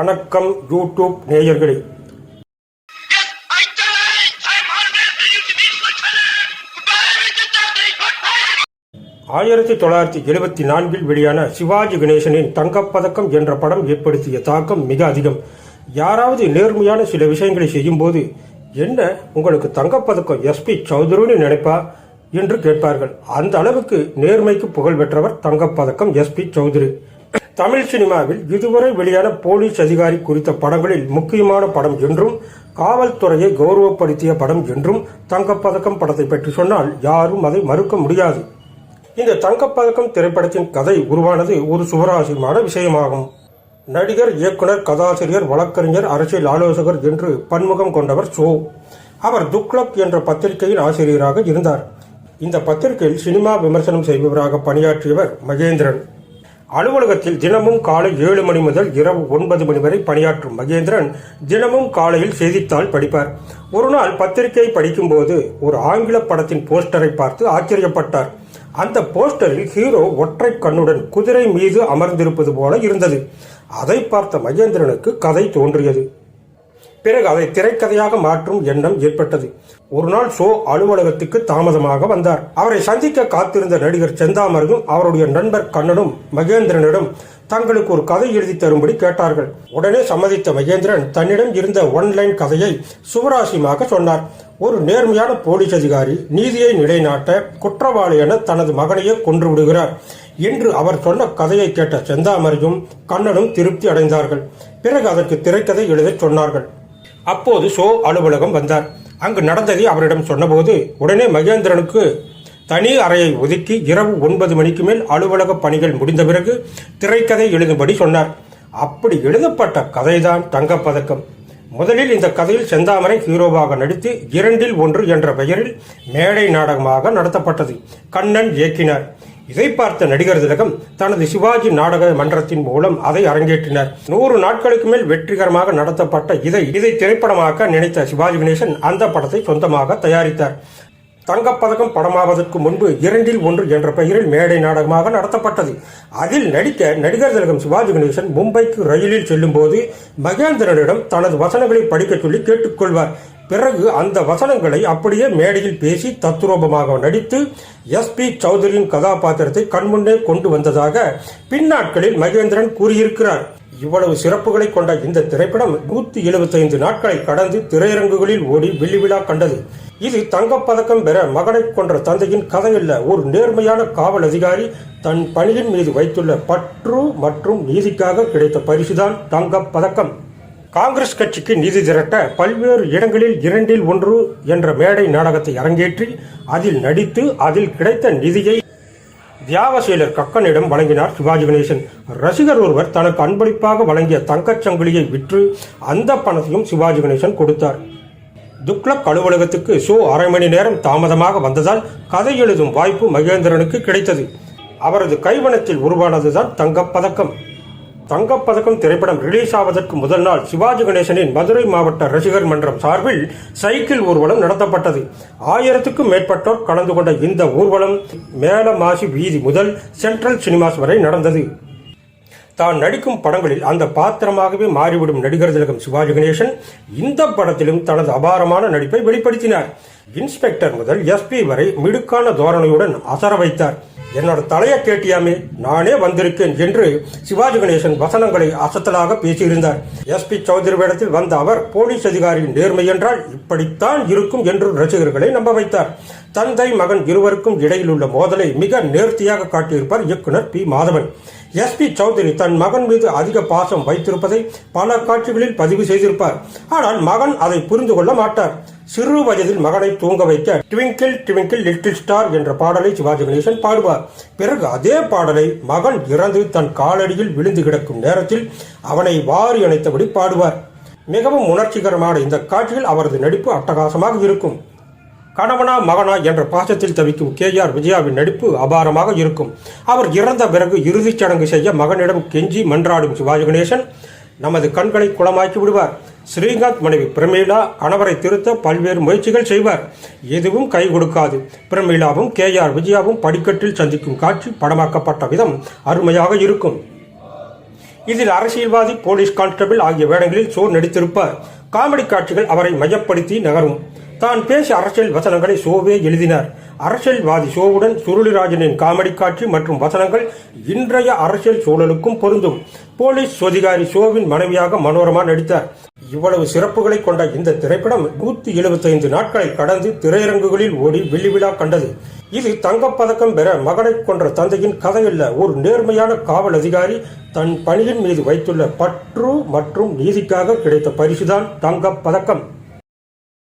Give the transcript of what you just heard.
வணக்கம் யூடியூப் நேயர்களே. ஆயிரத்தி தொள்ளாயிரத்தி எழுபத்தி நான்கில் வெளியான சிவாஜி கணேசனின் தங்கப்பதக்கம் என்ற படம் ஏற்படுத்திய தாக்கம் மிக அதிகம். யாராவது நேர்மையான சில விஷயங்களை செய்யும்போது என்ன உங்களுக்கு தங்கப்பதக்கம் எஸ்பி சௌதரின்னு நினைப்பா? என்று கேட்பார்கள். அந்த அளவுக்கு நேர்மைக்கு புகழ் பெற்றவர் தங்கப்பதக்கம் எஸ்பி சௌதுரி. தமிழ் சினிமாவில் இதுவரை வெளியான போலீஸ் அதிகாரி குறித்த படங்களில் முக்கியமான படம் என்றும் காவல்துறையை கௌரவப்படுத்திய படம் என்றும் தங்கப்பதக்கம் படத்தை பற்றி சொன்னால் யாரும் அதை மறுக்க முடியாது. இந்த தங்கப்பதக்கம் திரைப்படத்தின் கதை உருவானது ஒரு சுவராசியமான விஷயமாகும். நடிகர் இயக்குனர் கதாசிரியர் வழக்கறிஞர் அரசியல் ஆலோசகர் என்று பன்முகம் கொண்டவர் சோ. அவர் துக்லக் என்ற பத்திரிகையின் ஆசிரியராக இருந்தார். இந்த பத்திரிகையில் சினிமா விமர்சனம் செய்பவராக பணியாற்றியவர் மகேந்திரன். அலுவலகத்தில் தினமும் காலை ஏழு மணி முதல் இரவு ஒன்பது மணி வரை பணியாற்றும் மகேந்திரன் தினமும் காலையில் செய்தித்தாள் படிப்பார். ஒரு நாள் பத்திரிகை படிக்கும்போது ஒரு ஆங்கில படத்தின் போஸ்டரை பார்த்து ஆச்சரியப்பட்டார். அந்த போஸ்டரில் ஹீரோ ஒற்றை கண்ணுடன் குதிரை மீது அமர்ந்திருப்பது போல இருந்தது. அதை பார்த்த மகேந்திரனுக்கு கதை தோன்றியது. பிறகு அதை திரைக்கதையாக மாற்றும் எண்ணம் ஏற்பட்டது. ஒரு நாள் ஷோ அலுவலகத்துக்கு தாமதமாக வந்தார். அவரை சந்திக்க காத்திருந்த நடிகர் செந்தாமரையும் அவருடைய நண்பர் கண்ணனும் மகேந்திரனிடம் தங்களுக்கு ஒரு கதை எழுதி தரும்படி கேட்டார்கள். உடனே சம்மதித்த மகேந்திரன் தன்னிடம் இருந்த ஒன்லைன் கதையை சுவராசியமாக சொன்னார். ஒரு நேர்மையான போலீஸ் அதிகாரி நீதியை நிலைநாட்ட குற்றவாளி என தனது மகனையே கொன்று விடுகிறார் என்று அவர் சொன்ன கதையை கேட்ட செந்தாமரையும் கண்ணனும் திருப்தி அடைந்தார்கள். பிறகு அதற்கு திரைக்கதை எழுதச் சொன்னார்கள். அப்போது ஷோ அலுவலகம் வந்தார். அங்கு நடந்ததை அவரிடம் சொன்னபோது உடனே மகேந்திரனுக்கு தனி அறையை ஒதுக்கி இரவு ஒன்பது மணிக்கு மேல் அலுவலக பணிகள் முடிந்த பிறகு திரைக்கதை எழுதும்படி சொன்னார். அப்படி எழுதப்பட்ட கதைதான் தங்கப்பதக்கம். முதலில் இந்த கதையில் செந்தாமரை ஹீரோவாக நடித்து இரண்டில் ஒன்று என்ற பெயரில் மேடை நாடகமாக நடத்தப்பட்டது. கண்ணன் இயக்கினார். இதை பார்த்த நடிகர் திலகம் தனது சிவாஜி நாடக மன்றத்தின் மூலம் அதை அரங்கேற்றினர். நூறு நாட்களுக்கு மேல் வெற்றிகரமாக நடத்தப்பட்ட இதை இதை திரைப்படமாக்க நினைத்த சிவாஜி கணேசன் அந்த படத்தை சொந்தமாக தயாரித்தார். தங்கப்பதக்கம் படமாவதற்கு முன்பு இரண்டில் ஒன்று என்ற பெயரில் மேடை நாடகமாக நடத்தப்பட்டது. அதில் நடிக்க நடிகர் திலகம் சிவாஜி கணேசன் மும்பைக்கு ரயிலில் செல்லும் போது மகேந்திரனிடம் தனது வசனங்களை படிக்கச் சொல்லி கேட்டுக்கொள்வார். பிறகு அந்த வசனங்களை அப்படியே மேடையில் பேசி தத்ரூபமாக நடித்து எஸ் பி சௌதரியின் கதாபாத்திரத்தை கண்முன்னே கொண்டு வந்ததாக பின்னாட்களில் மகேந்திரன் கூறியிருக்கிறார். இவ்வளவு சிறப்புகளை கொண்ட இந்த திரைப்படம் நூத்தி எழுபத்தைந்து நாட்களை கடந்து திரையரங்குகளில் ஓடி வெள்ளி விழா கண்டது. இது தங்கப்பதக்கம் பெற மகனை கொன்ற தந்தையின் கதையல்ல. ஒரு நேர்மையான காவல் அதிகாரி தன் பணியின் மீது வைத்துள்ள பற்று மற்றும் நீதிக்காக கிடைத்த பரிசுதான் தங்கப்பதக்கம். காங்கிரஸ் கட்சிக்கு நிதி திரட்ட பல்வேறு இடங்களில் இரண்டில் ஒன்று என்ற மேடை நாடகத்தை அரங்கேற்றி அதில் நடித்து அதில் கிடைத்த நிதியை தியாகசீலர் கக்கனிடம் வழங்கினார் சிவாஜி கணேசன். ரசிகர் ஒருவர் தனக்கு அன்பளிப்பாக வழங்கிய தங்கச் சங்கிலியை விற்று அந்த பணத்தையும் சிவாஜி கணேசன் கொடுத்தார். துக்ளக் அலுவலகத்துக்கு ஷோ அரை மணி நேரம் தாமதமாக வந்ததால் கதை எழுதும் வாய்ப்பு மகேந்திரனுக்கு கிடைத்தது. அவரது கைவனத்தில் உருவானதுதான் தங்கப்பதக்கம் தங்கப்பதக்கம் திரைப்படம் ரிலீஸ் ஆவதற்கு முதல் நாள் சிவாஜி கணேசனின் மதுரை மாவட்ட ரசிகர் மன்றம் சார்பில் சைக்கிள் ஊர்வலம் நடத்தப்பட்டது. ஆயிரத்துக்கும் மேற்பட்டோர் கலந்து கொண்ட இந்த ஊர்வலம் மேலமாசி வீதி முதல் சென்ட்ரல் சினிமாஸ் வரை நடந்தது. தான் நடிக்கும் படங்களில் அந்த பாத்திரமாகவே மாறிவிடும் நடிகர் திலகம் சிவாஜி கணேசன் இந்த படத்திலும் தனது அபாரமான நடிப்பை வெளிப்படுத்தினார். இன்ஸ்பெக்டர் முதல் எஸ்பி வரை மிடுக்கான தோரணையுடன் அசர வைத்தார். என்னோட தலையை கேட்டியாமே நானே வந்திருக்கேன் என்று சிவாஜி கணேசன் வசனங்களை அசத்தலாக பேசியிருந்தார். எஸ்பி சௌத்ரி வேடத்தில் வந்த அவர் போலீஸ் அதிகாரியின் நேர்மை என்றால் இப்படித்தான் இருக்கும் என்று ரசிகர்களை நம்ப வைத்தார். தந்தை மகன் இருவருக்கும் இடையில் உள்ள மோதலை மிக நேர்த்தியாக காட்டியிருப்பார் இயக்குனர் P. Madhavan. S P Chowdhury தன் மகன் மீது அதிக பாசம் வைத்திருப்பதை பல காட்சிகளில் பதிவு செய்திருப்பார். ஆனால் மகன் அதை புரிந்து கொள்ள மாட்டார். சிறு வயதில் மகனை தூங்க வைக்க ட்விங்கிள் ட்விங்கிள் லிட்டில் ஸ்டார் என்ற பாடலை சிவாஜி கணேசன் பாடுவார். பிறகு அதே பாடலை மகன் இறந்து தன் காலடியில் விழுந்து கிடக்கும் நேரத்தில் அவனை வாரி அணைத்தபடி பாடுவார். மிகவும் உணர்ச்சிகரமான இந்த காட்சியில் அவரது நடிப்பு அட்டகாசமாக இருக்கும். கணவனா மகனா என்ற பாசத்தில் தவிக்கும் கே ஆர் விஜயாவின் நடிப்பு அபாரமாக இருக்கும். அவர் இறந்த பிறகு இறுதிச் சடங்கு செய்ய மகனிடம் கெஞ்சி மன்றாடும் சிவாஜி கணேசன் நமது கண்களை குளமாக்கி விடுவார். ஸ்ரீகாந்த் மனைவி பிரமீளா கணவரை திருத்த பல்வேறு முயற்சிகள் செய்வார். எதுவும் கை கொடுக்காது. பிரமீளாவும் கே ஆர் விஜயாவும் படிக்கட்டில் சந்திக்கும் காட்சி படமாக்கப்பட்ட விதம் அருமையாக இருக்கும். இதில் அரசியல்வாதி போலீஸ் கான்ஸ்டபிள் ஆகிய வேடங்களில் சோர் நடித்திருப்பார். காமெடி காட்சிகள் அவரை மையப்படுத்தி நகரும். தான் பேசிய அரசியல் வசனங்களை சோவே எழுதினார். அரசியல்வாதி சோவுடன் சுருளிராஜனின் காமெடி காட்சி மற்றும் வசனங்கள் இன்றைய அரசியல் சூழலுக்கும் பொருந்தும். போலீஸ் அதிகாரி சோவின் மனைவியாக மனோரமா நடித்தார். இவ்வளவு சிறப்புகளை கொண்ட இந்த திரைப்படம் நூத்தி எழுபத்தைந்து நாட்களை கடந்து திரையரங்குகளில் ஓடி வெள்ளி விழா கண்டது. இது தங்கப்பதக்கம் பெற மகனை கொன்ற தந்தையின் கதையல்ல ஒரு நேர்மையான காவல் அதிகாரி தன் பணியின் மீது வைத்துள்ள பற்று மற்றும் நீதிக்காக கிடைத்த பரிசுதான் தங்கப்பதக்கம்.